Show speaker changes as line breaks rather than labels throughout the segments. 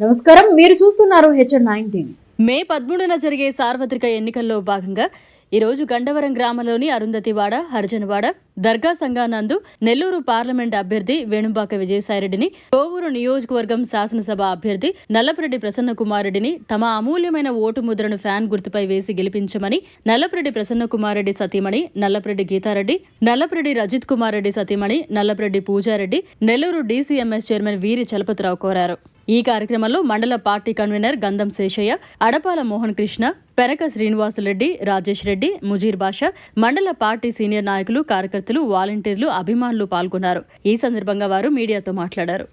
నమస్కారం. మీరు చూస్తున్నారు హెచ్ఎన్ నైన్ టీవీ
మే పదమూడున జరిగే సార్వత్రిక ఎన్నికల్లో భాగంగా ఈరోజు గండవరం గ్రామంలోని అరుంధతివాడ హరిజనవాడ దర్గా సంఘానందు నెల్లూరు పార్లమెంట్ అభ్యర్థి వేణుంబాక విజయసాయిరెడ్డిని కోవూరు నియోజకవర్గం శాసనసభ అభ్యర్థి నల్లపరెడ్డి ప్రసన్న కుమారెడ్డిని తమ అమూల్యమైన ఓటు ముద్రను ఫ్యాన్ గుర్తుపై వేసి గెలిపించమని నల్లపరెడ్డి ప్రసన్న కుమారెడ్డి సతీమణి నల్లపరెడ్డి గీతారెడ్డి నల్లపరెడ్డి రజిత్ కుమార్ రెడ్డి సతీమణి నల్లపరెడ్డి పూజారెడ్డి నెల్లూరు డీసీఎంఎస్ చైర్మన్ వీరి చలపతిరావు కోరారు. ఈ కార్యక్రమంలో మండల పార్టీ కన్వీనర్ గంధం శేషయ్య అడపాల మోహన్ కృష్ణ పెనక శ్రీనివాసరెడ్డి రాజేష్ రెడ్డి ముజీర్ బాషా మండల పార్టీ సీనియర్ నాయకులు కార్యకర్తలు వాలంటీర్లు అభిమానులు పాల్గొన్నారు. ఈ సందర్భంగా వారు మీడియాతో మాట్లాడారు.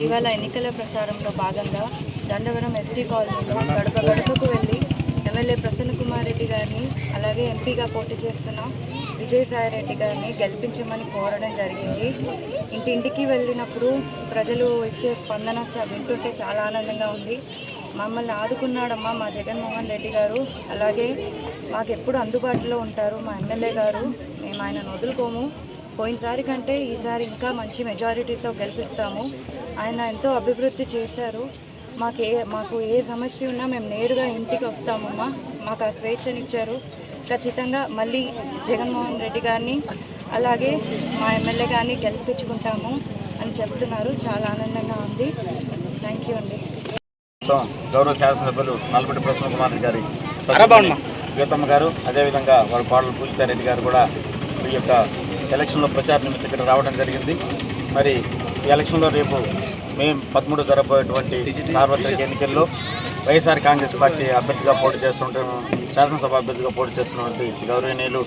ఇవాళ ఎన్నికల ప్రచారంలో భాగంగా దండవరం ఎస్టీ కాలనీలో గడప గడపకు వెళ్ళి ఎమ్మెల్యే ప్రసన్న కుమార్ రెడ్డి గారిని అలాగే ఎంపీగా పోటీ చేస్తున్న విజయసాయి రెడ్డి గారిని గెలిపించమని కోరడం జరిగింది. ఇంటింటికి వెళ్ళినప్పుడు ప్రజలు ఇచ్చే స్పందన వింటుంటే చాలా ఆనందంగా ఉంది. మమ్మల్ని ఆదుకున్నాడమ్మా మా జగన్మోహన్ రెడ్డి గారు. అలాగే మాకు ఎప్పుడు అందుబాటులో ఉంటారు మా ఎమ్మెల్యే గారు. మేము ఆయనను వదులుకోము. పోయినసారి కంటే ఈసారి ఇంకా మంచి మెజారిటీతో గెలిపిస్తాము. ఆయన ఎంతో అభివృద్ధి చేశారు. మాకు ఏ మాకు ఏ సమస్య ఉన్నా మేము నేరుగా ఇంటికి వస్తామమ్మా. మాకు ఆ స్వేచ్ఛనిచ్చారు. ఖచ్చితంగా మళ్ళీ జగన్మోహన్ రెడ్డి గారిని అలాగే మా ఎమ్మెల్యే గారిని గెలిపించుకుంటాము అని చెప్తున్నారు. చాలా ఆనందంగా ఉంది. థ్యాంక్ యూ అండి.
గౌరవ శాసనసభ్యులు నల్లబడి ప్రసన్న కుమార్ రెడ్డి గారి గీతమ్మ గారు అదేవిధంగా వారి కోడలు పూజితారెడ్డి గారు కూడా ఈ యొక్క ఎలక్షన్లో ప్రచార నిమిత్తం ఇక్కడ రావడం జరిగింది. మరి ఈ ఎలక్షన్లో రేపు మే పదమూడు జరగబోయేటువంటి సార్వత్రిక ఎన్నికల్లో వైఎస్ఆర్ కాంగ్రెస్ పార్టీ అభ్యర్థిగా పోటీ చేస్తుంటే శాసనసభ అభ్యర్థిగా పోటీ చేస్తున్నటువంటి గౌరవనీయులు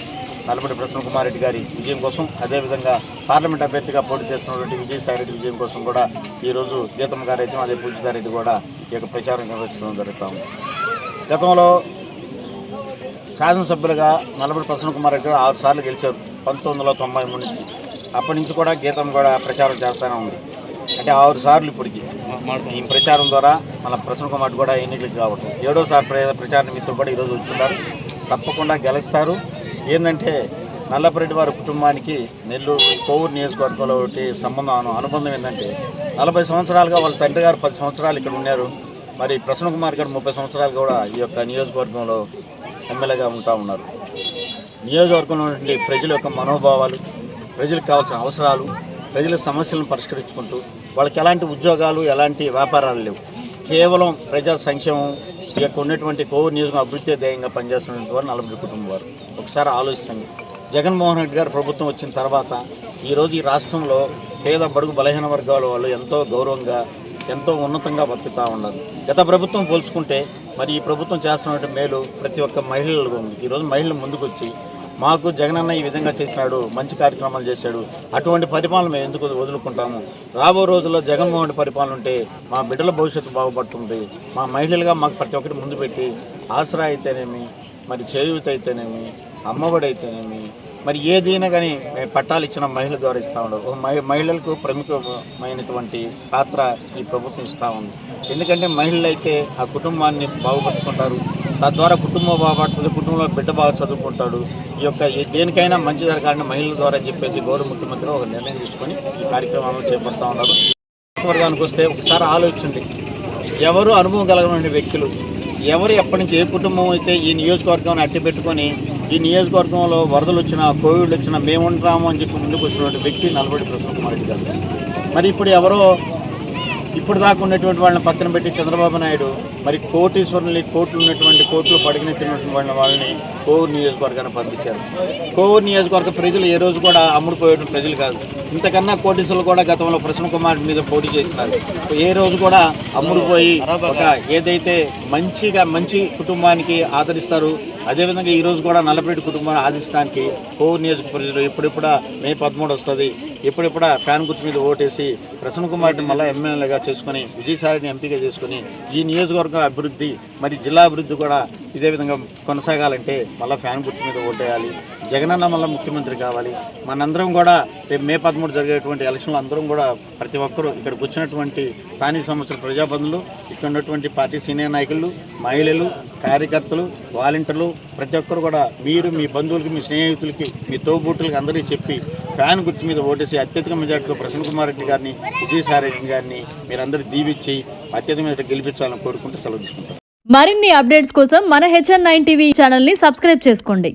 నల్లబడి ప్రసన్న కుమార్ రెడ్డి గారి విజయం కోసం అదేవిధంగా పార్లమెంట్ అభ్యర్థిగా పోటీ చేస్తున్నటువంటి విజయసాయిరెడ్డి విజయం కోసం కూడా ఈరోజు గీతమ్మ గారు అయితే అదే పూజితారెడ్డి కూడా ఈ యొక్క ప్రచారం నిర్వహించడం జరుగుతూ ఉంది. గతంలో శాసనసభ్యులుగా నల్లబడి ప్రసన్న కుమార్ రెడ్డి ఆరు సార్లు గెలిచారు పంతొమ్మిది వందల తొంభై మూడు నుంచి. అప్పటి నుంచి కూడా గీతం కూడా ప్రచారం చేస్తూనే ఉంది. అంటే ఆరు సార్లు ఇప్పటికి ఈ ప్రచారం ద్వారా మన ప్రసన్న కుమార్ కూడా ఎన్నికలకు కావటం ఏడోసారి ప్ర- ప్రచార మిత్రులు కూడా ఈరోజు వచ్చున్నారు తప్పకుండా గెలుస్తారు. ఏంటంటే నల్లపరెడ్డి వారి కుటుంబానికి నెల్లూరు కోవూరు నియోజకవర్గంలో ఒకటి సంబంధం అనుబంధం ఏంటంటే నలభై సంవత్సరాలుగా వాళ్ళ తండ్రి గారు పది సంవత్సరాలు ఇక్కడ ఉన్నారు. మరి ప్రసన్న కుమార్ గారు ముప్పై సంవత్సరాలు కూడా ఈ యొక్క నియోజకవర్గంలో ఎమ్మెల్యేగా ఉంటా ఉన్నారు. నియోజకవర్గంలో ఉండే ప్రజల యొక్క మనోభావాలు ప్రజలకు కావాల్సిన అవసరాలు ప్రజల సమస్యలను పరిష్కరించుకుంటూ వాళ్ళకి ఎలాంటి ఉద్యోగాలు ఎలాంటి వ్యాపారాలు లేవు. కేవలం ప్రజా సంక్షేమం ఈ యొక్క ఉన్నటువంటి కోవిడ్ నియోజకం అభివృద్ధి ధ్యేయంగా పనిచేస్తున్నటువంటి వారు నలభై కుటుంబం వారు ఒకసారి ఆలోచించండి. జగన్మోహన్ రెడ్డి గారు ప్రభుత్వం వచ్చిన తర్వాత ఈరోజు ఈ రాష్ట్రంలో పేద బడుగు బలహీన వర్గాల వాళ్ళు ఎంతో గౌరవంగా ఎంతో ఉన్నతంగా బతుకుతూ ఉన్నారు. గత ప్రభుత్వం పోల్చుకుంటే మరి ఈ ప్రభుత్వం చేస్తున్నటువంటి మేలు ప్రతి ఒక్క మహిళలకు ఉంది. ఈరోజు మహిళలు ముందుకు వచ్చి మాకు జగనన్న ఈ విధంగా చేసినాడు మంచి కార్యక్రమాలు చేశాడు. అటువంటి పరిపాలన మేము ఎందుకు వదులుకుంటాము? రాబో రోజుల్లో జగన్మోహన్ రెడ్డి పరిపాలన ఉంటే మా బిడ్డల భవిష్యత్తు బాగుపడుతుంది. మా మహిళలుగా మాకు ప్రతి ఒక్కటి ముందు పెట్టి ఆసరా అయితేనేమి మరి చేయూత అయితేనేమి అమ్మఒడి అయితేనేమి మరి ఏదైనా కానీ మేము పట్టాలు ఇచ్చిన మహిళ ద్వారా ఇస్తూ ఉండవు మహిళలకు ప్రముఖమైనటువంటి పాత్ర ఈ ప్రభుత్వం ఇస్తూ ఉంది. ఎందుకంటే మహిళలు అయితే ఆ కుటుంబాన్ని బాగుపరుచుకుంటారు. తద్వారా కుటుంబం బాగుపడుతుంది కుటుంబంలో బిడ్డ బాగా చదువుకుంటాడు. ఈ యొక్క దేనికైనా మంచి జరగాలని మహిళల ద్వారా చెప్పేసి గౌరవ ముఖ్యమంత్రి ఒక నిర్ణయం తీసుకొని ఈ కార్యక్రమాలను చేపడతా ఉన్నారు. వర్గానికి వస్తే ఒకసారి ఆలోచించండి. ఎవరు అనుభవం కలిగిన వ్యక్తులు ఎవరు ఎప్పటి నుంచి ఏ కుటుంబం అయితే ఈ నియోజకవర్గం అట్టి పెట్టుకొని ఈ నియోజకవర్గంలో వరదలు వచ్చినా కోవిడ్ వచ్చినా మేము ఉంటాము అని చెప్పి ముందుకు వచ్చినటువంటి వ్యక్తి నలభై ప్రసన్న కుమార్ రెడ్డి గారు. మరి ఇప్పుడు ఎవరో ఇప్పుడు దాకా ఉన్నటువంటి వాళ్ళని పక్కన పెట్టి చంద్రబాబు నాయుడు మరి కోటీశ్వరుని కోట్లు ఉన్నటువంటి కోట్లు పడిగినెత్తినటువంటి వాళ్ళని వాళ్ళని కోవూరు నియోజకవర్గాన్ని పంపించారు. కోవూరు నియోజకవర్గ ప్రజలు ఏ రోజు కూడా అమ్ముడుపోయే ప్రజలు కాదు. ఇంతకన్నా కోటీశ్వరులు కూడా గతంలో ప్రసన్న కుమార్ మీద పోటీ చేసినారు. ఏ రోజు కూడా అమ్ముడుపోయి ఒక ఏదైతే మంచిగా మంచి కుటుంబానికి ఆదరిస్తారు అదేవిధంగా ఈరోజు కూడా నల్లపరెడ్డి కుటుంబాన్ని ఆదిష్టానికి కోవూరు నియోజక ప్రజలు ఎప్పుడెప్పుడా మే పదమూడు వస్తుంది. ఎప్పుడెప్పుడా ఫ్యాన్ గుర్తు మీద ఓటేసి ప్రసన్న కుమార్ని మళ్ళీ ఎమ్మెల్యేగా చేసుకొని విజయసాయిని ఎంపీగా చేసుకొని ఈ నియోజకవర్గం అభివృద్ధి మరి జిల్లా అభివృద్ధి కూడా ఇదే విధంగా కొనసాగాలంటే మళ్ళీ ఫ్యాన్ గుర్తు మీద ఓటేయాలి. జగనన్న మళ్ళీ ముఖ్యమంత్రి కావాలి. మనందరం కూడా రేపు మే పదమూడు జరిగేటువంటి ఎలక్షన్లో అందరం కూడా ప్రతి ఒక్కరూ ఇక్కడికి వచ్చినటువంటి స్థానిక సంస్థల ప్రజాబంధులు ఇక్కడ ఉన్నటువంటి పార్టీ సీనియర్ నాయకులు మహిళలు కార్యకర్తలు వాలంటీర్లు ప్రతి ఒక్కరు కూడా మీరు మీ బంధువులకి మీ స్నేహితులకి మీ తోబుట్టులకి అందరికీ చెప్పి ఫ్యాన్ గుర్తు మీద ఓటేసి అత్యధిక మెజార్టీతో ప్రసన్న కుమార్ రెడ్డి గారిని విజయసాయి రెడ్డి గారిని మీరందరూ దీవిచ్చి అత్యధిక మెజార్టీ గెలిపించాలని కోరుకుంటూ సెలవు తీసుకుంటాం.
మరిన్ని అప్డేట్స్ కోసం మన హెచ్ఎన్ నైన్ టీవీ ఛానల్ని సబ్స్క్రైబ్ చేసుకోండి.